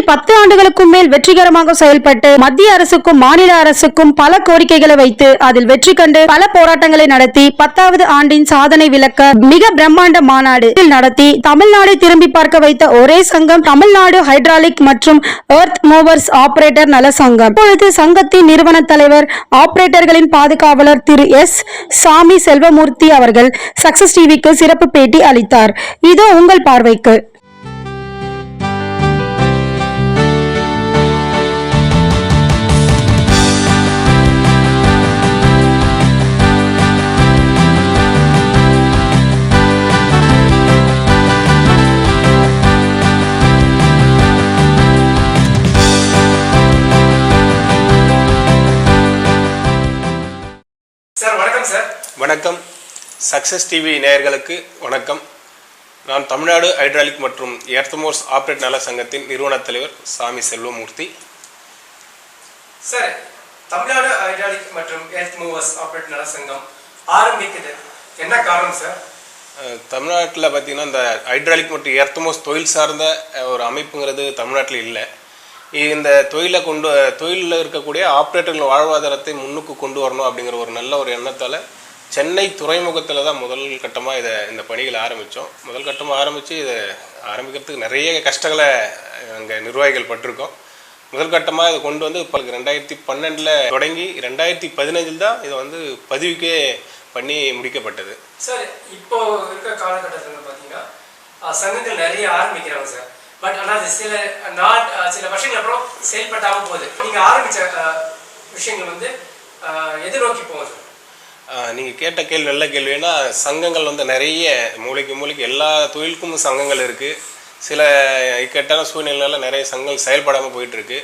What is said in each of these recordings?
இதில் பத்து ஆண்டுகளுக்கும் மேல் வெற்றிகரமாக செயல்பட்டு மத்திய அரசுக்கும் மாநில அரசுக்கும் பல கோரிக்கைகளை வைத்து அதில் வெற்றி கண்டு பல போராட்டங்களை நடத்தி பத்தாவது ஆண்டின் சாதனை விளக்க மிக பிரம்மாண்ட மாநாடு நடத்தி தமிழ்நாடு திரும்பி பார்க்க வைத்த ஒரே சங்கம் தமிழ்நாடு ஹைட்ராலிக் மற்றும் எர்த் மூவர்ஸ் ஆபரேட்டர் நல சங்கம். இப்பொழுது சங்கத்தின் நிறுவன தலைவர் ஆபரேட்டர்களின் பாதுகாவலர் திரு எஸ். சாமி செல்வமூர்த்தி அவர்கள் சக்சஸ் டிவிக்கு சிறப்பு பேட்டி அளித்தார். இதோ உங்கள் பார்வைக்கு. வணக்கம். சக்சஸ் டிவி நேயர்களுக்கு வணக்கம். நான் தமிழ்நாடு ஹைட்ராலிக் மற்றும் எர்த்தமோர்ஸ் ஆப்ரேட் நல சங்கத்தின் நிறுவனத் தலைவர் சாமி செல்வமூர்த்தி. சார் தமிழ்நாடு ஹைட்ராலிக் மற்றும் எர்த் மூவர்ஸ் ஆப்ரேட் நல சங்கம் ஆரம்பிக்குது. என்ன காரணம் சார் தமிழ்நாட்டில் பார்த்தீங்கன்னா இந்த ஹைட்ராலிக் மற்றும் எர்த்தமோஸ் தொழில் சார்ந்த ஒரு அமைப்புங்கிறது தமிழ்நாட்டில் இல்லை. இந்த தொழிலை கொண்டு தொழிலில் இருக்கக்கூடிய ஆப்ரேட்டர்கள் வாழ்வாதாரத்தை முன்னுக்கு கொண்டு வரணும் அப்படிங்கிற ஒரு நல்ல ஒரு எண்ணத்தால் சென்னை துறைமுகத்தில் தான் முதல் கட்டமாக இதை இந்த பணிகளை ஆரம்பித்தோம் முதல் கட்டமாக ஆரம்பித்து இதை ஆரம்பிக்கிறதுக்கு நிறைய கஷ்டங்களை அங்கே நிர்வாகிகள் பட்டிருக்கோம். முதல் கட்டமாக இதை கொண்டு வந்து இப்போ ரெண்டாயிரத்தி பன்னெண்டில் தொடங்கி ரெண்டாயிரத்தி பதினஞ்சில் தான் இதை வந்து பதிவுக்கே பண்ணி முடிக்கப்பட்டது. சார் இப்போ இருக்க காலகட்டத்தில் பார்த்தீங்கன்னா சங்கங்கள் நிறைய ஆரம்பிக்கிறாங்க சார். பட் ஆனால் சில நாட் சில வருஷங்கள் அப்புறம் செயல்பட்டாமல் போகுது. நீங்கள் ஆரம்பித்த விஷயங்கள் வந்து எதிர்நோக்கி போகுது. நீங்கள் கேட்ட கேள்வி நல்ல கேள்வினா சங்கங்கள் வந்து நிறைய மூளைக்கு மூளைக்கு எல்லா தொழிலுக்கும் சங்கங்கள் இருக்குது சில இக்கட்டான சூழ்நிலையில் நிறைய சங்கங்கள் செயல்படாமல் போயிட்டுருக்கு.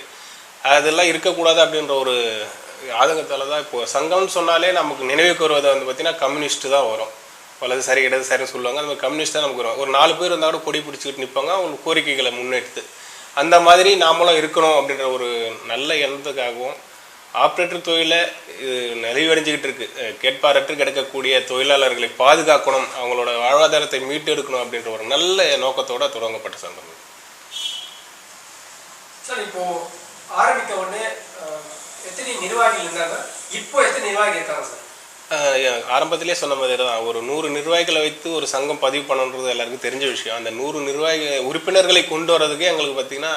அதெல்லாம் இருக்கக்கூடாது அப்படின்ற ஒரு ஆதங்கத்தால் தான் இப்போது சங்கம்னு சொன்னாலே நமக்கு நினைவுக்கு வருவதை வந்து பார்த்திங்கன்னா கம்யூனிஸ்ட்டு தான் வரும். பலது சரி இடது சரின்னு சொல்லுவாங்க. அந்த மாதிரி கம்யூனிஸ்ட் தான் நமக்கு வரும். ஒரு நாலு பேர் இருந்தால் கூட கொடி பிடிச்சிக்கிட்டு நிற்பாங்க அவங்க கோரிக்கைகளை முன்னெடுத்து அந்த மாதிரி நாமளும் இருக்கணும் அப்படின்ற ஒரு நல்ல எண்ணத்துக்காகவும் ஆப்ரேட்டர் தொழிலை இது நலிவடைஞ்சிக்கிட்டு இருக்கு. அஹ் கேட்பாரற்று கிடக்கக்கூடிய தொழிலாளர்களை பாதுகாக்கணும் அவங்களோட வாழ்வாதாரத்தை மீட்டெடுக்கணும் அப்படின்ற ஒரு நல்ல நோக்கத்தோட தொடங்கப்பட்ட சங்கம். சார் இப்போ ஆரம்பிக்க உடனே எத்தனை நிர்வாகிகள் இருந்தாங்க? இப்போ எத்தனை நிர்வாகி இருக்காங்க சார்? ஆரம்பத்திலே சொன்ன மாதிரி தான். ஒரு நூறு நிர்வாகிகளை வைத்து ஒரு சங்கம் பதிவு பண்ணணுன்றது எல்லாருக்கும் தெரிஞ்ச விஷயம். அந்த நூறு நிர்வாகி உறுப்பினர்களை கொண்டு வர்றதுக்கு எங்களுக்கு பார்த்தீங்கன்னா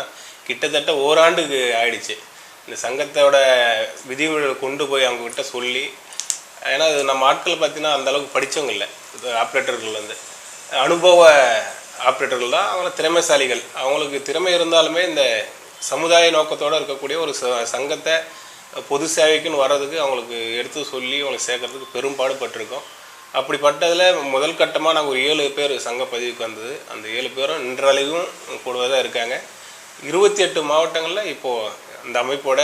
கிட்டத்தட்ட ஓராண்டுக்கு ஆயிடுச்சு. இந்த சங்கத்தோட விதிமுறைகளை கொண்டு போய் அவங்கக்கிட்ட சொல்லி ஏன்னா அது நம்ம ஆட்கள் பார்த்தீங்கன்னா அந்த அளவுக்கு படித்தவங்க இல்லை. ஆப்ரேட்டர்கள் வந்து. அனுபவ ஆப்ரேட்டர்கள் தான். அவங்கள திறமைசாலிகள். அவங்களுக்கு திறமை இருந்தாலுமே இந்த சமுதாய நோக்கத்தோடு இருக்கக்கூடிய ஒரு ச- சங்கத்தை பொது சேவைக்குன்னு வர்றதுக்கு அவங்களுக்கு எடுத்து சொல்லி அவங்களுக்கு சேர்க்கறதுக்கு பெரும்பாடுபட்டிருக்கோம் அப்படிப்பட்டதில் முதல் கட்டமாக நாங்கள் ஒரு ஏழு பேர் சங்க பதிவுக்கு வந்தது. அந்த ஏழு பேரும் இன்றளவும் கூடவே இருக்காங்க. இருபத்தி எட்டு மாவட்டங்களில் இப்போது அந்த அமைப்போட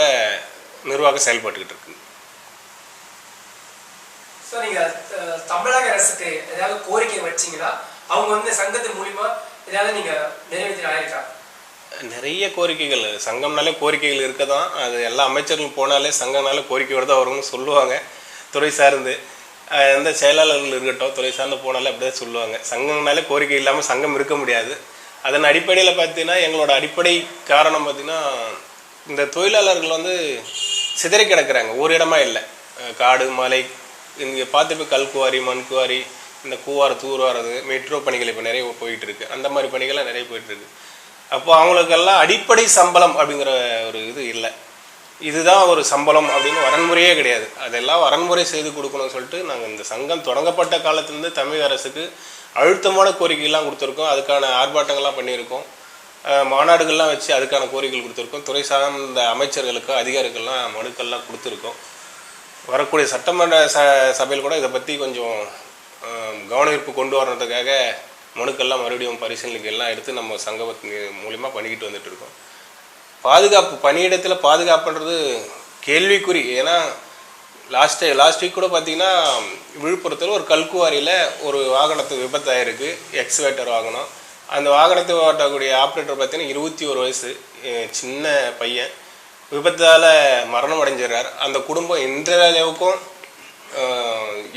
நிர்வாகம் செயல்பட்டுக்கிட்டு இருக்கு. அஹ், தமிழக அரசுக்கு ஏதாவது கோரிக்கை வச்சீங்களா? அவங்க வந்து சங்கத்தின் மூலியமா ஏதாவது நீங்க நிறைவேற்றி ஆயிருக்கா நிறைய கோரிக்கைகள். சங்கம்னாலே கோரிக்கைகள் இருக்க தான் அது எல்லா அமைச்சர்களும் போனாலே சங்கம்னாலே கோரிக்கையோடு தான் வரும்னு சொல்லுவாங்க. துறை சார்ந்து. எந்த செயலாளர்கள் இருக்கட்டும் துறை சார்ந்து போனாலே அப்படி தான் சொல்லுவாங்க. சங்கம்னாலே கோரிக்கை இல்லாமல் சங்கம் இருக்க முடியாது. அதன் அடிப்படையில் பார்த்தீங்கன்னா எங்களோட அடிப்படை காரணம் பார்த்தீங்கன்னா இந்த தொழிலாளர்கள் வந்து சிதறி கிடக்குறாங்க. ஒரு இடமா இல்லை. காடு மலை இங்கே பார்த்துட்டு கல்குவாரி மண்குவாரி இந்த கூவார தூர்வாரது மெட்ரோ பணிகள் இப்போ நிறைய போயிட்டு இருக்கு அந்த மாதிரி பணிகள்லாம் நிறைய போயிட்டு இருக்கு அப்போ அவங்களுக்கெல்லாம் அடிப்படை சம்பளம் அப்படிங்கிற ஒரு இது இல்லை. இதுதான் ஒரு சம்பளம் அப்படின்னு வரன்முறையே கிடையாது. அதெல்லாம் வரன்முறை செய்து கொடுக்கணும்னு சொல்லிட்டு நாங்கள் இந்த சங்கம் தொடங்கப்பட்ட காலத்துலேருந்து தமிழக அரசுக்கு அழுத்தமான கோரிக்கைலாம் கொடுத்துருக்கோம். அதுக்கான ஆர்ப்பாட்டங்கள்லாம் பண்ணியிருக்கோம். மாநாடுகள்லாம் வச்சு அதுக்கான கோரிக்கைகள் கொடுத்துருக்கோம். துறை சார்ந்த அமைச்சர்களுக்கு அதிகாரிகள்லாம் மனுக்கள்லாம் கொடுத்துருக்கோம். வரக்கூடிய சட்டமன்ற ச சபையில் கூட இதை பற்றி கொஞ்சம் அஹ், கவனஈர்ப்பு கொண்டு வர்றதுக்காக மனுக்கள்லாம் மறுபடியும் பரிசீலனைகள்லாம் எல்லாம் எடுத்து நம்ம சங்கத்தின் மூலிமா பண்ணிக்கிட்டு வந்துட்டு இருக்கோம். பாதுகாப்பு பணியிடத்தில் பாதுகாப்புன்றது கேள்விக்குறி. ஏன்னா லாஸ்ட்டு லாஸ்ட் வீக் கூட பார்த்தீங்கன்னா விழுப்புரத்தில் ஒரு கல்குவாரியில் ஒரு வாகனத்துக்கு விபத்தாயிருக்கு. எக்ஸ்வேட்டர் வாகனம். அந்த வாகனத்தை ஓட்டக்கூடிய ஆப்ரேட்டர் பார்த்தீங்கன்னா இருபத்தி ஒரு வயசு சின்ன பையன். விபத்தால் மரணம் அடைஞ்சிடுறார். அந்த குடும்பம் எந்த அளவுக்கும்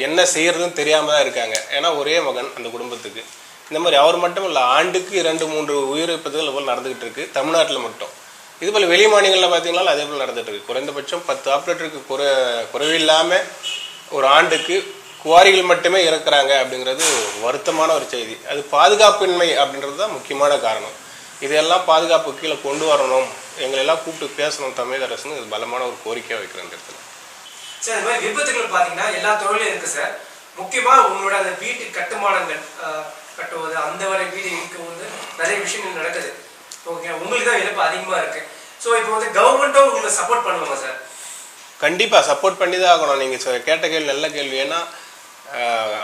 என்ன செய்கிறதுன்னு தெரியாமல் தான் இருக்காங்க. ஏன்னா ஒரே மகன் அந்த குடும்பத்துக்கு. இந்த மாதிரி அவர் மட்டும் இல்லை ஆண்டுக்கு இரண்டு மூன்று உயிரிழப்புகள் போல் நடந்துகிட்டு இருக்கு தமிழ்நாட்டில் மட்டும். இது போல் வெளி மாநிலங்களில் பார்த்தீங்கன்னா அதே போல் நடந்துகிட்டு இருக்கு. குறைந்தபட்சம் பத்து ஆப்ரேட்டருக்கு குறை குறைவில்லாமல் ஒரு ஆண்டுக்கு குவாரிகள் மட்டுமே இறக்குறாங்க அப்படிங்கிறது வருத்தமான ஒரு செய்தி. அது பாதுகாப்பின்மை அப்படின்றது தான் முக்கியமான காரணம். இதெல்லாம் பாதுகாப்பு கீழே கொண்டு வரணும். எங்களை எல்லாம் கூப்பிட்டு பேசணும் தமிழக அரசுன்னு இது பலமான ஒரு கோரிக்கையாக வைக்கிறேன் இந்த இடத்துல. சார் இந்த மாதிரி விபத்துகள் பார்த்தீங்கன்னா எல்லா தொழிலும் இருக்கு சார். முக்கியமா உங்களோட அந்த வீட்டு கட்டுமானங்கள் கட்டுவது அந்த வரை வீடு இருக்கும் போது நிறைய விஷயங்கள் நடக்குது. ஓகே உங்களுக்கு தான் இழப்பு அதிகமா இருக்கு. ஸோ இப்போ வந்து கவர்மெண்ட்டும் உங்களுக்கு சப்போர்ட் பண்ணுவாங்க சார்? கண்டிப்பாக சப்போர்ட் பண்ணி தான் ஆகணும் நீங்கள் கேட்ட கேள்வி நல்ல கேள்வி. ஏன்னா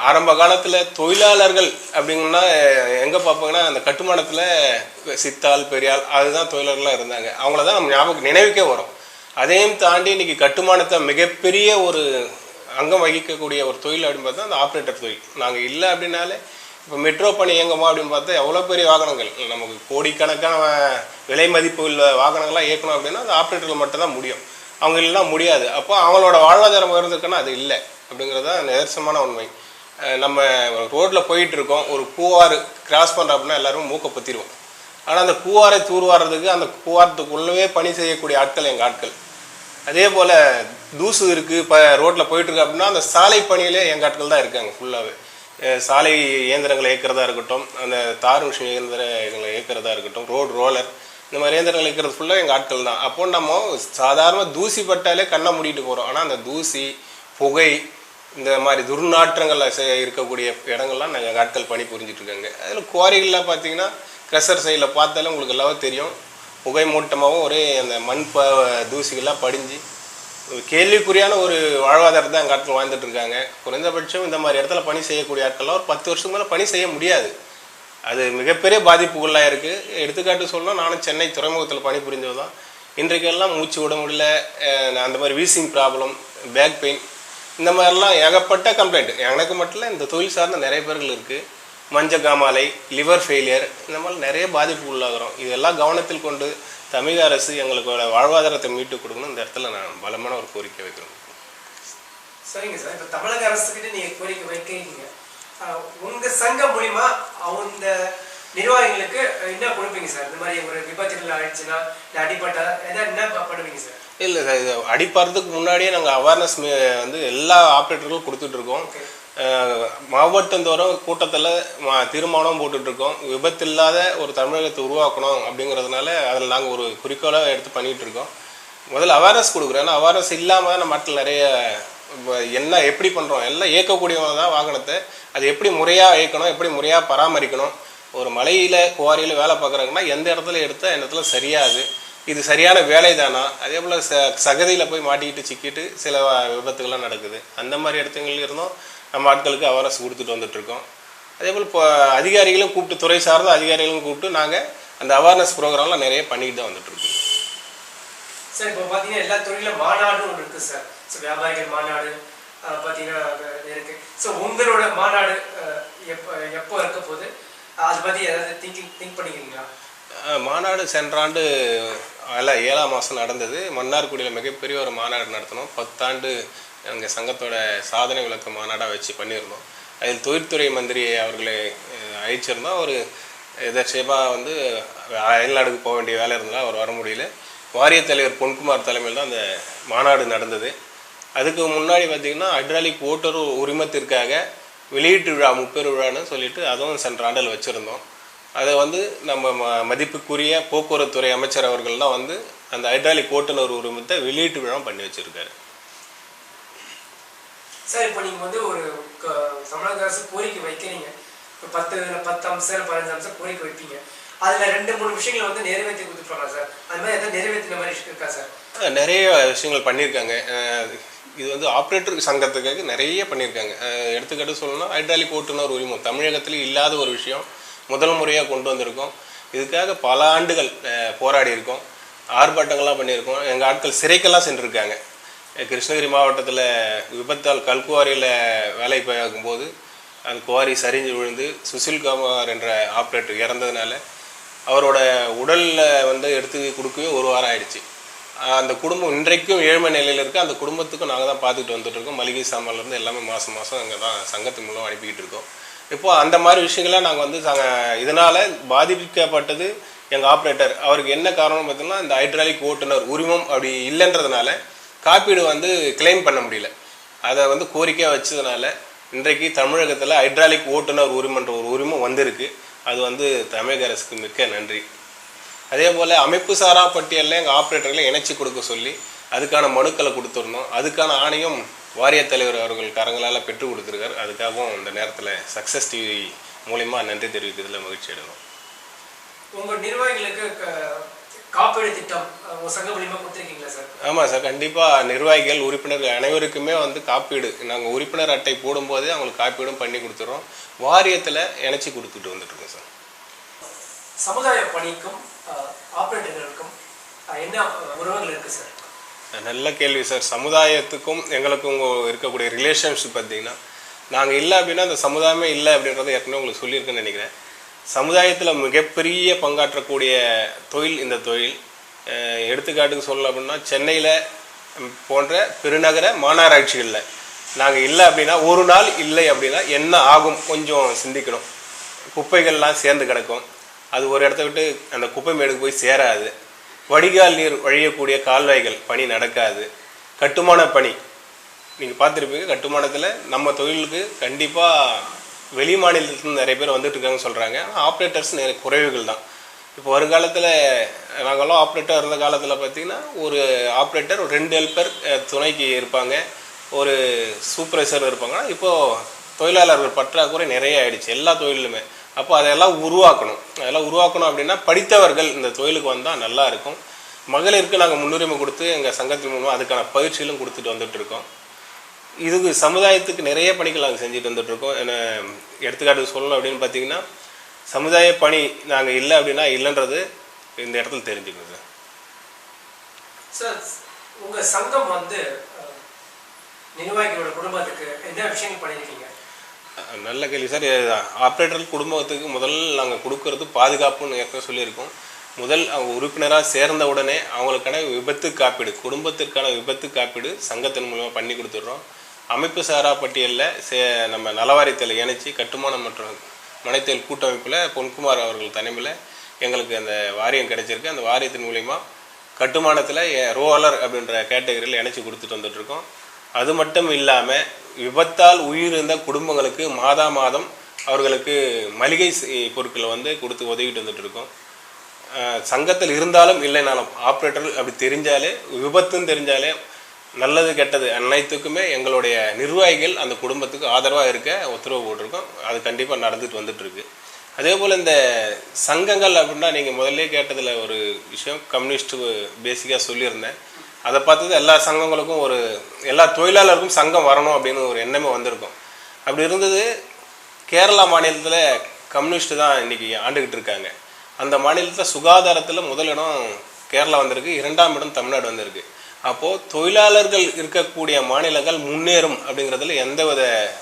ஆரம்ப காலத்தில் தொழிலாளர்கள் அப்படிங்கன்னா எங்கே பார்ப்பாங்கன்னா அந்த கட்டுமானத்தில் சித்தாள் பெரியாள் அதுதான் தொழிலாளர்களாக இருந்தாங்க. அவங்கள தான் நம்ம ஞாபகம் நினைவுக்கே வரும். அதையும் தாண்டி இன்றைக்கி கட்டுமானத்தை மிகப்பெரிய ஒரு அங்கம் வகிக்கக்கூடிய ஒரு தொழில் அப்படின்னு பார்த்தா அந்த ஆப்ரேட்டர் தொழில். நாங்கள் இல்லை அப்படின்னாலே இப்போ மெட்ரோ பணி இயங்குமா அப்படின்னு பார்த்தா எவ்வளோ பெரிய வாகனங்கள்? நமக்கு கோடிக்கணக்கான விலை மதிப்பு உள்ள வாகனங்கள்லாம் இயக்கணும் அப்படின்னா அது ஆப்ரேட்டரில் மட்டும்தான் முடியும். அவங்க இல்லைனா முடியாது. அப்போ அவங்களோட வாழ்வாதாரம் இருந்திருக்குன்னா அது இல்லை அப்படிங்கிறது தான் நிதர்சனமான உண்மை. நம்ம ரோட்டில் போயிட்டு இருக்கோம் ஒரு பூவாறு கிராஸ் பண்ணுறோம் அப்படின்னா எல்லாரும் மூக்க பற்றிடுவோம் ஆனால் அந்த பூவாரை தூர்வாடுறதுக்கு அந்த பூவாரத்துக்குள்ளவே பணி செய்யக்கூடிய ஆட்கள் எங்கள் ஆட்கள்? அதே போல் தூசு இருக்குது இப்போ ரோட்டில் போயிட்டுருக்கு அப்படின்னா அந்த சாலை பணியிலே எங்கள் ஆட்கள் தான் இருக்காங்க ஃபுல்லாகவே சாலை இயந்திரங்களை இயக்கிறதா இருக்கட்டும் அந்த தார் மிஷின் இயந்திரங்களை இயக்கிறதா இருக்கட்டும் ரோடு ரோலர் இந்த மாதிரி இயந்திரங்கள் ஃபுல்லாக எங்கள் ஆட்கள் தான். அப்போ நம்ம சாதாரண தூசி பட்டாலே கண்ணை மூடிட்டு போகிறோம் ஆனால் அந்த தூசி புகை இந்த மாதிரி துர்நாற்றங்களில் செ- இருக்கக்கூடிய இடங்கள்லாம் நாங்கள் ஆட்கள் பணி புரிஞ்சிட்ருக்காங்க அதில் குவாரிகள்லாம் பார்த்தீங்கன்னா க்ரெஷர் சைடில் பார்த்தாலே உங்களுக்கு எல்லாம் தெரியும். புகை மூட்டமாகவும் ஒரே அந்த மண் ப தூசிகள்லாம் படிஞ்சு ஒரு கேள்விக்குறியான ஒரு வாழ்வாதாரத்தை எங்கள் ஆட்கள் வாழ்ந்துட்டு இருக்காங்க. குறைந்தபட்சம் இந்த மாதிரி இடத்துல பணி செய்யக்கூடிய ஆட்கள்லாம் ஒரு பத்து வருஷத்துக்கு மேலே பணி செய்ய முடியாது. அது மிகப்பெரிய பாதிப்புக்குள்ளாக இருக்குது எடுத்துக்காட்டு சொல்லணும் நானும் சென்னை துறைமுகத்தில் பணிபுரிஞ்சது தான் இன்றைக்கெல்லாம் மூச்சு விட முடியல அந்த மாதிரி வீசிங் ப்ராப்ளம் பேக் பெயின் இந்த மாதிரிலாம் ஏகப்பட்ட கம்ப்ளைண்ட் எனக்கு மட்டும் இல்லை இந்த தொழில் சார்ந்த நிறைய பேர்கள் இருக்குது மஞ்சள் காமாலை லிவர் ஃபெயிலியர் இந்த மாதிரி நிறைய பாதிப்பு உள்ளாகிறோம் இதெல்லாம் கவனத்தில் கொண்டு தமிழக அரசு எங்களுக்கு வாழ்வாதாரத்தை மீட்டு கொடுக்கணும் இந்த இடத்துல நான் பலமான ஒரு கோரிக்கை வைக்கிறோம் சரிங்க சார். இப்போ தமிழக அரசுக்கிட்ட நீங்கள் கோரிக்கை வைக்கிறீங்க. ஆஹ், உங்க சங்கம் மூலியமா அந்த நிர்வாகிகளுக்கு என்ன கொடுப்பீங்க சார்? இந்த மாதிரி ஒரு விபத்துகள் ஆயிடுச்சுன்னா இல்லை ஏதாவது என்ன பண்ணுவீங்க சார்? இல்லை சார் இது அடிப்படுறதுக்கு முன்னாடியே நாங்கள் அவேர்னஸ் வந்து எல்லா ஆப்ரேட்டர்களும் கொடுத்துட்ருக்கோம் மாவட்டந்தோறும் கூட்டத்தில் தீர்மானம் போட்டுட்ருக்கோம் விபத்து இல்லாத ஒரு தமிழகத்தை உருவாக்கணும் அப்படிங்கிறதுனால அதில் நாங்கள் ஒரு குறிக்கோளாக எடுத்து பண்ணிகிட்டு இருக்கோம். முதல்ல அவேர்னஸ் கொடுக்குறோம். ஏன்னா அவேர்னஸ் இல்லாமல் நம்ம நாட்டில் நிறைய என்ன எப்படி பண்ணுறோம் எல்லாம் இயக்கக்கூடியவங்க தான் வாகனத்தை. அது எப்படி முறையாக இயக்கணும்? எப்படி முறையாக பராமரிக்கணும்? ஒரு மலையில் குவாரியில் வேலை பார்க்குறாங்கன்னா எந்த இடத்துல எடுத்தால் எந்த இடத்துல சரியாது? இது சரியான வேலை தானா அதே போல் ச சகதியில் போய் மாட்டிக்கிட்டு சிக்கிட்டு சில விபத்துகள்லாம் நடக்குது. அந்த மாதிரி இடத்துங்களில் இருந்தும் நம்ம ஆட்களுக்கு அவேர்னஸ் கொடுத்துட்டு வந்துட்டுருக்கோம். அதே போல் இப்போ அதிகாரிகளும் கூப்பிட்டு துறை சார்ந்த அதிகாரிகளும் கூப்பிட்டு நாங்கள் அந்த அவேர்னஸ் ப்ரோக்ராம்லாம் நிறைய பண்ணிக்கிட்டு தான் வந்துட்டுருக்கோம். சார் இப்போ பார்த்தீங்கன்னா எல்லா துறையிலும் மாநாடும் ஒன்று சார். ஸோ வியாபாரிகள் மாநாடு பார்த்தீங்கன்னா இருக்கு. ஸோ உங்களோட மாநாடு எப்போ எப்போ இருக்க போகுது? அதை பற்றி ஏதாவது திங்கிங் திங்க் பண்ணிக்கிறீங்களா? மாநாடு சென்ற ஆண்டு அல்ல ஏழாம் மாதம் நடந்தது. மன்னார்குடியில் மிகப்பெரிய ஒரு மாநாடு நடத்தினோம். பத்தாண்டு எங்கள் சங்கத்தோட சாதனை விளக்க மாநாடாக வச்சு பண்ணியிருந்தோம். அதில் தொழில்துறை மந்திரி அவர்களை அஹ், அழைச்சிருந்தோம். ஒரு எதர்ச்சியமாக வந்து அயல்நாடுக்கு போக வேண்டிய வேலை இருந்தால் அவர் வர முடியல. வாரிய தலைவர் பொன்குமார் தலைமையில் தான் அந்த மாநாடு நடந்தது. அதுக்கு முன்னாடி பார்த்தீங்கன்னா ஹைட்ராலிக் ஓட்டர் உரிமத்திற்காக வெளியீட்டு விழா முப்பெரு விழான்னு சொல்லிட்டு அதுவும் சென்ற ஆண்டில் வச்சுருந்தோம். அதை வந்து நம்ம ம மதிப்புக்குரிய போக்குவரத்துறை அமைச்சர் அவர்கள் தான் வந்து அந்த ஹைட்ராலிக் ஓட்டுநர் உரிமத்தை வெளியீட்டு விழா பண்ணி வச்சிருக்காரு. சார் இப்போ நீங்கள் வந்து ஒரு தமிழக அரசு கோரிக்கை வைக்கிறீங்க. இப்போ பத்து பத்து அம்சம் பதினஞ்சு அம்சம் கோரிக்கை வைப்பீங்க. அதில் ரெண்டு மூணு விஷயங்களை வந்து நிறைவேற்றி கொடுத்துருப்பாங்க சார். அது மாதிரி எதாவது நிறைவேற்றின மாதிரி இருக்கா சார்? நிறைய விஷயங்கள் பண்ணியிருக்காங்க. இது வந்து ஆப்ரேட்டர் சங்கத்துக்காக நிறைய பண்ணியிருக்காங்க. எடுத்துக்காட்டு சொல்லணும்னா ஹைட்ராலிக் ஓட்டுநர் உரிமம் தமிழகத்தில் இல்லாத ஒரு விஷயம் முதல் முறையாக கொண்டு வந்திருக்கோம். இதுக்காக பல ஆண்டுகள் போராடி இருக்கோம் ஆர்ப்பாட்டங்கள்லாம் பண்ணியிருக்கோம். எங்கள் ஆட்கள் சிறைக்கெல்லாம் சென்றிருக்காங்க. கிருஷ்ணகிரி மாவட்டத்தில் விபத்தால் கல்குவாரியில் வேலை பார்க்கும்போது அந்த குவாரி சரிஞ்சு விழுந்து சுசில் குமார் என்ற ஆப்ரேட்டர் இறந்ததுனால அவரோட உடலில் வந்து எடுத்து கொடுக்கவே ஒரு வாரம் ஆயிடுச்சு. அந்த குடும்பம் இன்றைக்கும் ஏழ்மை நிலையில் இருக்குது அந்த குடும்பத்துக்கும் நாங்கள் தான் பார்த்துட்டு வந்துட்டுருக்கோம் மளிகை சாமான்லேருந்து எல்லாமே மாதம் மாதம் அங்கே தான் சங்கத்தின் மூலம் அனுப்பிக்கிட்டு இருக்கோம். இப்போ அந்த மாதிரி விஷயங்கள நாங்கள் வந்து சங்க இதனால் பாதிக்கப்பட்டது எங்கள் ஆப்ரேட்டர் அவருக்கு என்ன காரணம் பார்த்தீங்கன்னா இந்த ஹைட்ராலிக் ஓட்டுநர் உரிமம் அப்படி இல்லைன்றதுனால காப்பீடு வந்து கிளைம் பண்ண முடியல. அதை வந்து கோரிக்கையாக வச்சதுனால இன்றைக்கு தமிழகத்தில் ஹைட்ராலிக் ஓட்டுநர் உரிமன்ற ஒரு உரிமம் வந்திருக்கு. அது வந்து தமிழக அரசுக்கு மிக்க நன்றி. அதே போல் அமைப்பு சாரா பட்டியலில் எங்கள் ஆப்ரேட்டர்களை இணைச்சி கொடுக்க சொல்லி அதுக்கான மனுக்களை கொடுத்துருந்தோம் அதுக்கான ஆணையம் வாரியத் தலைவர் அவர்கள் கரங்களால் பெற்று கொடுத்துருக்கார். அதுக்காகவும் இந்த நேரத்தில் சக்ஸஸ் டிவி மூலிமா நன்றி தெரிவிக்கிறதுல மகிழ்ச்சி அடைவோம் உங்கள் நிர்வாகிகளுக்கு காப்பீடு திட்டம் கொடுத்துருக்கீங்களா சார்? ஆமாம் சார் கண்டிப்பாக நிர்வாகிகள் உறுப்பினர்கள் அனைவருக்குமே வந்து காப்பீடு. நாங்கள் உறுப்பினர் அட்டை போடும்போதே அவங்களுக்கு காப்பீடும் பண்ணி கொடுத்துறோம். வாரியத்தில் இணைச்சி கொடுத்துட்டு வந்துட்டுருக்கோம் சார். சமுதாய பணிக்கும் ஆபரேட்டர்களுக்கும் என்ன உறவுகள் இருக்கு சார்? நல்ல கேள்வி சார். சமுதாயத்துக்கும் எங்களுக்கும் இருக்கக்கூடிய ரிலேஷன்ஷிப் பார்த்தீங்கன்னா நாங்கள் இல்லை அப்படின்னா அந்த சமுதாயமே இல்லை அப்படின்றத ஏற்கனவே உங்களுக்கு சொல்லியிருக்கேன்னு நினைக்கிறேன். சமுதாயத்தில் மிகப்பெரிய பங்காற்றக்கூடிய தொழில் இந்த தொழில். எடுத்துக்காட்டுக்கு சொல்லலாம் அப்படின்னா சென்னையில் போன்ற பெருநகர மாநகராட்சிகளில். நாங்கள் இல்லை அப்படின்னா ஒரு நாள் இல்லை அப்படின்னா என்ன ஆகும் கொஞ்சம் சிந்திக்கணும். குப்பைகள்லாம் சேர்ந்து கிடக்கும். அது ஒரு இடத்த விட்டு அந்த குப்பை மேடுக்கு போய் சேராது. வடிகால் நீர் வழியக்கூடிய கால்வாய்கள் பணி நடக்காது. கட்டுமான பணி. நீங்கள் பார்த்துருப்பீங்க கட்டுமானத்தில் நம்ம தொழிலுக்கு கண்டிப்பாக வெளி மாநிலத்துலேருந்து நிறைய பேர் வந்துட்டு இருக்காங்கன்னு சொல்கிறாங்க ஆனால் ஆப்ரேட்டர்ஸ் நிறைய குறைவுகள் தான். இப்போ வருங்காலத்தில் நாங்களாம் ஆப்ரேட்டர் இருந்த காலத்தில் பார்த்திங்கன்னா ஒரு ஆப்ரேட்டர் ஒரு ரெண்டு ஹெல்ப்பர் துணைக்கு இருப்பாங்க. ஒரு சூப்பர்வைசர் இருப்பாங்க. இப்போது தொழிலாளர்கள் பற்றாக்குறை நிறைய ஆயிடுச்சு எல்லா தொழிலுமே. அப்போ அதையெல்லாம் உருவாக்கணும். அதெல்லாம் உருவாக்கணும் அப்படின்னா படித்தவர்கள் இந்த தொழிலுக்கு வந்தால் நல்லா இருக்கும். மகளிருக்கு நாங்கள் முன்னுரிமை கொடுத்து எங்கள் சங்கத்தின் மூலமாக அதுக்கான பயிற்சிகளும் கொடுத்துட்டு வந்துட்டு இருக்கோம். இதுக்கு சமுதாயத்துக்கு நிறைய பணிகள் நாங்கள் செஞ்சுட்டு வந்துட்டு இருக்கோம் என்ன எடுத்துக்காட்டு சொல்லணும் அப்படின்னு பார்த்தீங்கன்னா சமுதாய பணி நாங்கள் இல்லை அப்படின்னா இல்லைன்றது இந்த இடத்துல தெரிஞ்சுக்கணும் சார் சார் உங்க சங்கம் வந்து நிர்வாகிகளோட குடும்பத்துக்கு என்ன விஷயங்கள் பண்ணியிருக்கீங்க நல்ல கேள்வி சார். ஆப்ரேட்டர் குடும்பத்துக்கு முதல் நாங்கள் கொடுக்கறது பாதுகாப்புன்னு ஏற்கனவே சொல்லியிருக்கோம். முதல் அவங்க உறுப்பினராக சேர்ந்த உடனே அவங்களுக்கான விபத்து காப்பீடு குடும்பத்திற்கான விபத்து காப்பீடு சங்கத்தின் மூலமாக பண்ணி கொடுத்துட்றோம். அமைப்பு சாரா பட்டியலில் சே நம்ம நலவாரியத்தில் இணைச்சி கட்டுமானம் மற்றும் மனைத்தொழில் கூட்டமைப்பில் பொன்குமார் அவர்கள் தலைமையில் எங்களுக்கு அந்த வாரியம் கிடைச்சிருக்கு. அந்த வாரியத்தின் மூலிமா கட்டுமானத்தில் ரோலர் அப்படின்ற கேட்டகரியில் இணைச்சி கொடுத்துட்டு வந்துட்டுருக்கோம். அது மட்டும் இல்லாமல் விபத்தால் உயிரிழந்த குடும்பங்களுக்கு மாதா மாதம் அவர்களுக்கு மளிகை பொருட்களை வந்து கொடுத்து உதவிட்டு வந்துட்டுருக்கோம். சங்கத்தில் இருந்தாலும் இல்லைனாலும் ஆப்ரேட்டர் அப்படி தெரிஞ்சாலே விபத்துன்னு தெரிஞ்சாலே நல்லது கெட்டது அனைத்துக்குமே எங்களுடைய நிர்வாகிகள் அந்த குடும்பத்துக்கு ஆதரவாக இருக்க உத்தரவு போட்டிருக்கோம். அது கண்டிப்பாக நடந்துட்டு வந்துட்டுருக்கு. அதே போல் இந்த சங்கங்கள் அப்படின்னா நீங்கள் முதல்ல கேட்டதில் ஒரு விஷயம். கம்யூனிஸ்ட் பேசிக்காக சொல்லியிருந்தேன். அதை பார்த்தது எல்லா சங்கங்களுக்கும் ஒரு எல்லா தொழிலாளருக்கும் சங்கம் வரணும் அப்படின்னு ஒரு எண்ணமே வந்திருக்கும். அப்படி இருந்தது கேரளா மாநிலத்தில் கம்யூனிஸ்ட் தான் இன்றைக்கி ஆண்டுகிட்டு இருக்காங்க. அந்த மாநிலத்தில் சுகாதாரத்தில் முதலிடம் கேரளா வந்திருக்கு. இரண்டாம் இடம் தமிழ்நாடு வந்திருக்கு. அப்போது தொழிலாளர்கள் இருக்கக்கூடிய மாநிலங்கள் முன்னேறும் அப்படிங்கிறதுல எந்தவித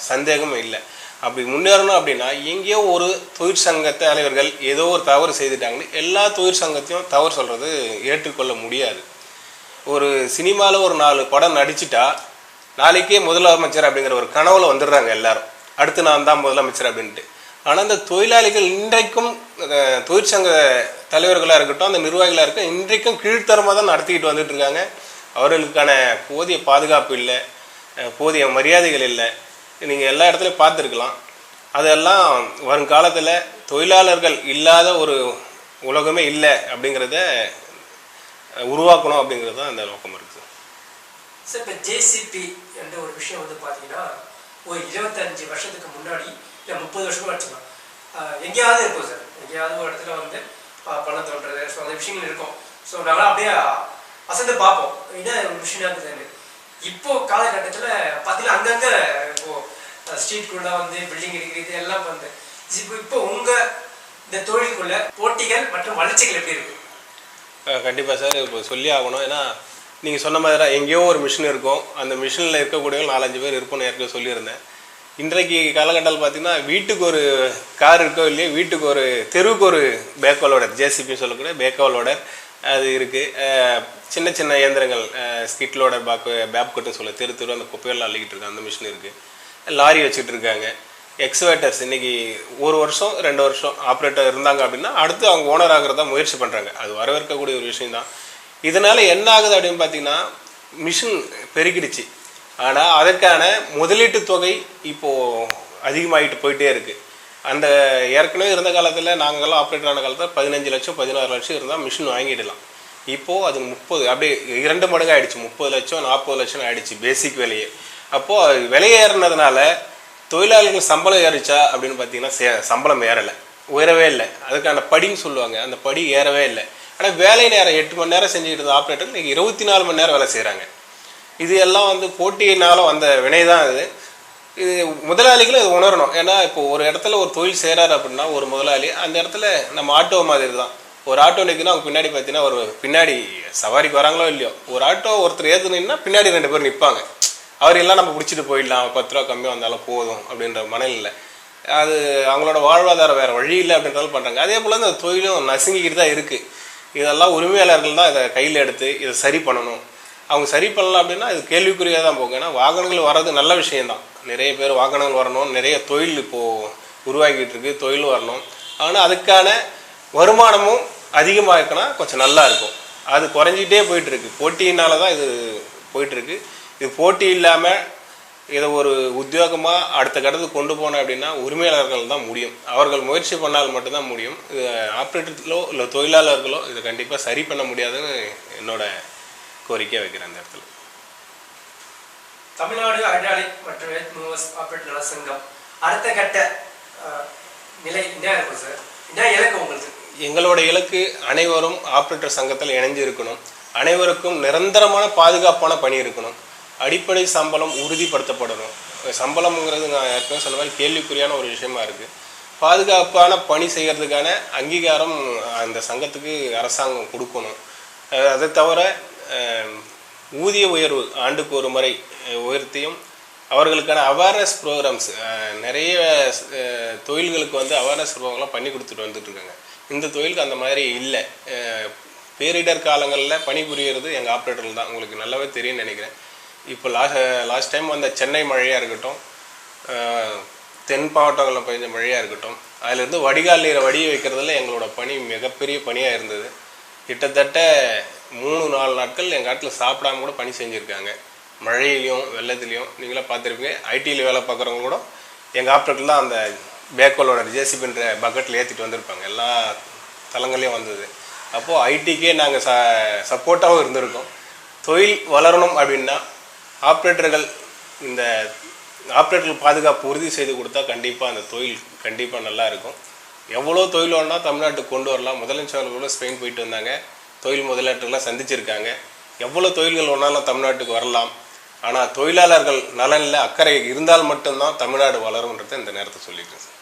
சந்தேகமும் இல்லை. அப்படி முன்னேறணும் அப்படின்னா எங்கேயோ ஒரு தொழிற்சங்க தலைவர்கள் ஏதோ ஒரு தவறு செய்துட்டாங்கன்னு எல்லா தொழிற்சங்கத்தையும் தவறு சொல்கிறது ஏற்றுக்கொள்ள முடியாது. ஒரு சினிமாவில் ஒரு நாலு படம் நடிச்சிட்டா நாளைக்கே முதலமைச்சர் அப்படிங்கிற ஒரு கனவுல வந்துடுறாங்க எல்லாரும். அடுத்து நான் தான் முதலமைச்சர் அப்படின்ட்டு. ஆனால் இந்த தொழிலாளிகள் இன்றைக்கும் தொழிற்சங்க தலைவர்களாக இருக்கட்டும் அந்த நிர்வாகிகளாக இருக்கட்டும் இன்றைக்கும் கீழ்த்தரமாக தான் நடத்திக்கிட்டு வந்துட்டு இருக்காங்க. அவர்களுக்கான போதிய பாதுகாப்பு இல்லை போதிய மரியாதைகள் இல்லை. நீங்கள் எல்லா இடத்துலையும் பார்த்துருக்கலாம். அதெல்லாம் வருங்காலத்தில் தொழிலாளர்கள் இல்லாத ஒரு உலகமே இல்லை அப்படிங்கிறத உருவாக்கணும் அப்படிங்கிறது தான் அந்த நோக்கம் இருக்குது. சார் இப்போ ஜேசிபி என்ற ஒரு விஷயம் வந்து பார்த்தீங்கன்னா ஒரு இருபத்தஞ்சு வருஷத்துக்கு முன்னாடி இல்லை முப்பது வருஷமாக வச்சுக்கலாம் எங்கேயாவது இருக்கும் சார் எங்கேயாவது ஒரு இடத்துல வந்து பணம் தோன்றது ஸோ அந்த விஷயங்கள் இருக்கும். ஸோ நல்லா அப்படியே அசந்து பார்ப்போம். என்ன ஒரு விஷயம் இப்போ காலகட்டத்தில் பார்த்தீங்கன்னா அங்கங்கே இப்போ ஸ்ட்ரீட்குள்ளே வந்து பில்டிங் இருக்கிறது எல்லாம் வந்து. இப்போ இப்போ உங்கள் இந்த தொழிலுக்குள்ள போட்டிகள் மற்றும் வளர்ச்சிகள் எப்படி இருக்கு? கண்டிப்பாக சார் இப்போ சொல்லி ஆகணும். ஏன்னா நீங்கள் சொன்ன மாதிரி தான் எங்கேயோ ஒரு மிஷின் இருக்கும். அந்த மிஷினில் இருக்கக்கூடிய நாலஞ்சு பேர் இருப்போம்னு ஏற்கனவே சொல்லியிருந்தேன். இன்றைக்கு காலகட்டத்தில் பார்த்தீங்கன்னா வீட்டுக்கு ஒரு கார் இருக்கோ இல்லையோ வீட்டுக்கு ஒரு தெருவுக்கு ஒரு பேக்கோ ஜேசிபின்னு சொல்லக்கூடிய பேக்கோலோடர் அது இருக்குது சின்ன சின்ன இயந்திரங்கள் ஸ்கிட் லோடர் பாக்கு பேப் கட்டு சொல்ல தெரு தெரு அந்த குப்பையெல்லாம் அள்ளிக்கிட்டு இருக்காங்க. அந்த மிஷின் இருக்குது லாரி வச்சுட்டு இருக்காங்க. எக்ஸ்வேட்டர்ஸ் இன்னைக்கு ஒரு வருஷம் ரெண்டு வருஷம் ஆப்ரேட்டர் இருந்தாங்க அப்படின்னா அடுத்து அவங்க ஓனர் ஆகிறதா முயற்சி பண்ணுறாங்க அது வரவேற்கக்கூடிய ஒரு விஷயம் தான். இதனால் என்ன ஆகுது அப்படின்னு பார்த்தீங்கன்னா மிஷின் பெருகிடுச்சு. ஆனால் அதற்கான முதலீட்டு தொகை இப்போது அதிகமாகிட்டு போயிட்டே இருக்குது அந்த ஏற்கனவே இருந்த காலத்தில் நாங்கள்லாம் ஆப்ரேட்டர் ஆன காலத்தில் பதினஞ்சு லட்சம் பதினாறு லட்சம் இருந்தால் மிஷின் வாங்கிடலாம். இப்போது அது முப்பது அப்படியே இரண்டு மடங்கு ஆகிடுச்சு முப்பது லட்சம் நாற்பது லட்சம் ஆகிடுச்சு பேசிக் விலையே. அப்போது விலையேறினதுனால தொழிலாளிகள் சம்பளம் ஏறிச்சா அப்படின்னு பார்த்தீங்கன்னா சே- சம்பளம் ஏறலை. உயரவே இல்லை. அதுக்கான படின்னு சொல்லுவாங்க. அந்த படி ஏறவே இல்லை. ஆனால் வேலை நேரம் எட்டு மணி நேரம் செஞ்சுக்கிட்டு இருந்த ஆப்ரேட்டர் இன்றைக்கி இருபத்தி நாலு மணி நேரம் வேலை செய்கிறாங்க இது எல்லாம் வந்து போட்டியினால் வந்த வினை தான் இது இது முதலாளிகளும் இது உணரணும். ஏன்னா இப்போ ஒரு இடத்துல ஒரு தொழில் செய்கிறாரு அப்படின்னா ஒரு முதலாளி அந்த இடத்துல நம்ம ஆட்டோ மாதிரி தான். ஒரு ஆட்டோ நிற்குன்னா அவங்க பின்னாடி பார்த்தீங்கன்னா ஒரு பின்னாடி சவாரிக்கு வராங்களோ இல்லையோ ஒரு ஆட்டோ ஒருத்தர் ஏற்றுனீங்கன்னா பின்னாடி ரெண்டு பேர் நிற்பாங்க அவர் எல்லாம் நம்ம பிடிச்சிட்டு போயிடலாம். பத்து ரூபா கம்மியாக வந்தாலும் போதும் அப்படின்ற மனநிலை அது அவங்களோட வாழ்வாதாரம் வேறு வழி இல்லை அப்படின்றாலும் பண்ணுறாங்க அதே போல் இந்த தொழிலும் நசுங்கிக்கிட்டு தான் இருக்குது இதெல்லாம் உரிமையாளர்கள் தான் இதை கையில் எடுத்து இதை சரி பண்ணணும். அவங்க சரி பண்ணலாம் அப்படின்னா அது கேள்விக்குறியாக தான் போகும். ஏன்னா வாகனங்கள் வர்றது நல்ல விஷயம்தான். நிறைய பேர் வாகனங்கள் வரணும். நிறைய தொழில் இப்போது உருவாக்கிட்டு இருக்கு. தொழில் வரணும். ஆனால் அதுக்கான வருமானமும் அதிகமாக இருக்குன்னா கொஞ்சம் நல்லா இருக்கும். அது குறைஞ்சிட்டே போயிட்டுருக்கு போட்டியினால தான் இது போயிட்டுருக்கு இது போட்டி இல்லாமல் இதை ஒரு உத்தியோகமாக அடுத்த கட்டத்துக்கு கொண்டு போனோம் அப்படின்னா உரிமையாளர்கள் தான் முடியும். அவர்கள் முயற்சி பண்ணால் மட்டும்தான் முடியும். இது ஆப்ரேட்டர்களோ இல்லை தொழிலாளர்களோ இதை கண்டிப்பாக சரி பண்ண முடியாதுன்னு என்னோட கோரிக்கை வைக்கிறேன் அந்த இடத்துல. தமிழ்நாடு ஹைட்ராலிக் மற்றும் மூவர்ஸ் நல சங்கம் அடுத்த கட்ட நிலை என்ன இருக்கும் சார்? என்ன இலக்கு உங்களுக்கு? எங்களோட இலக்கு அனைவரும் ஆப்ரேட்டர் சங்கத்தில் இணைஞ்சு இருக்கணும். அனைவருக்கும் நிரந்தரமான பாதுகாப்பான பணி இருக்கணும். அடிப்படை சம்பளம் உறுதிப்படுத்தப்படணும். சம்பளம்ங்கிறது நான் ஏற்கனவே சொன்ன மாதிரி கேள்விக்குறியான ஒரு விஷயமா இருக்குது பாதுகாப்பான பணி செய்கிறதுக்கான அங்கீகாரம் அந்த சங்கத்துக்கு அரசாங்கம் கொடுக்கணும். அதை தவிர ஊதிய உயர்வு ஆண்டுக்கு ஒரு முறை உயர்த்தியும் அவர்களுக்கான அவேர்னஸ் ப்ரோக்ராம்ஸ் நிறைய தொழில்களுக்கு வந்து அவேர்னஸ் ப்ரோக்ராம்லாம் பண்ணி கொடுத்துட்டு வந்துட்டுருக்காங்க இந்த தொழிலுக்கு அந்த மாதிரி இல்லை. பேரிடர் காலங்களில் பணிபுரியறது எங்கள் ஆப்ரேட்டர்கள் தான். உங்களுக்கு நல்லாவே தெரியும்னு நினைக்கிறேன். இப்போ லாஸ்ட் லாஸ்ட் டைம் வந்த சென்னை மழையாக இருக்கட்டும் தென் மாவட்டங்களில் பெய்த மழையாக இருக்கட்டும் அதிலிருந்து வடிகால் நீரை வடிய வைக்கிறதுல எங்களோட பணி மிகப்பெரிய பணியாக இருந்தது. கிட்டத்தட்ட மூணு நாலு நாட்கள் எங்கள் காட்டில் சாப்பிடாம கூட பணி செஞ்சுருக்காங்க. மழையிலையும் வெள்ளத்துலேயும். நீங்களாம் பார்த்துருப்பீங்க. ஐடியில் வேலை பார்க்குறவங்க கூட எங்கள் ஆப்டர்கள் தான் அந்த பேக்கோலோட ஜேசிபின்ற பக்கெட்டில் ஏற்றிட்டு வந்திருப்பாங்க. எல்லா தளங்களையும் வந்தது. அப்போது ஐடிக்கே நாங்கள் ச சப்போர்ட்டாகவும் இருந்திருக்கோம். தொழில் வளரணும் அப்படின்னா ஆப்ரேட்டர்கள் இந்த ஆப்ரேட்டர்கள் பாதுகாப்பு உறுதி செய்து கொடுத்தா கண்டிப்பாக அந்த தொழில் கண்டிப்பாக நல்லா இருக்கும். எவ்வளோ தொழில் வேணால் தமிழ்நாட்டுக்கு கொண்டு வரலாம். முதலமைச்சர்கள் கூட ஸ்பெயின் போயிட்டு வந்தாங்க. தொழில் முதலீட்டுலாம் சந்திச்சிருக்காங்க. எவ்வளோ தொழில்கள் வேணாலும் தமிழ்நாட்டுக்கு வரலாம். ஆனால் தொழிலாளர்கள் நலனில் அக்கறை இருந்தால் மட்டும்தான் தமிழ்நாடு வளரும்ன்றதை இந்த நேரத்தை சொல்லிக்கிறேன் சார்.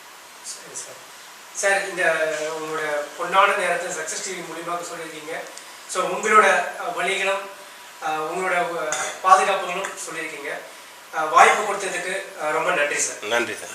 சரி சார். இந்த உங்களோட பொன்னான நேரத்தை சக்ஸஸ் டிவி மூலியமாக சொல்லியிருக்கீங்க. ஸோ உங்களோட வழிகளும் உங்களோட பாதுகாப்புகளும் சொல்லியிருக்கீங்க. வாய்ப்பு கொடுத்ததுக்கு ரொம்ப நன்றி சார். நன்றி சார்.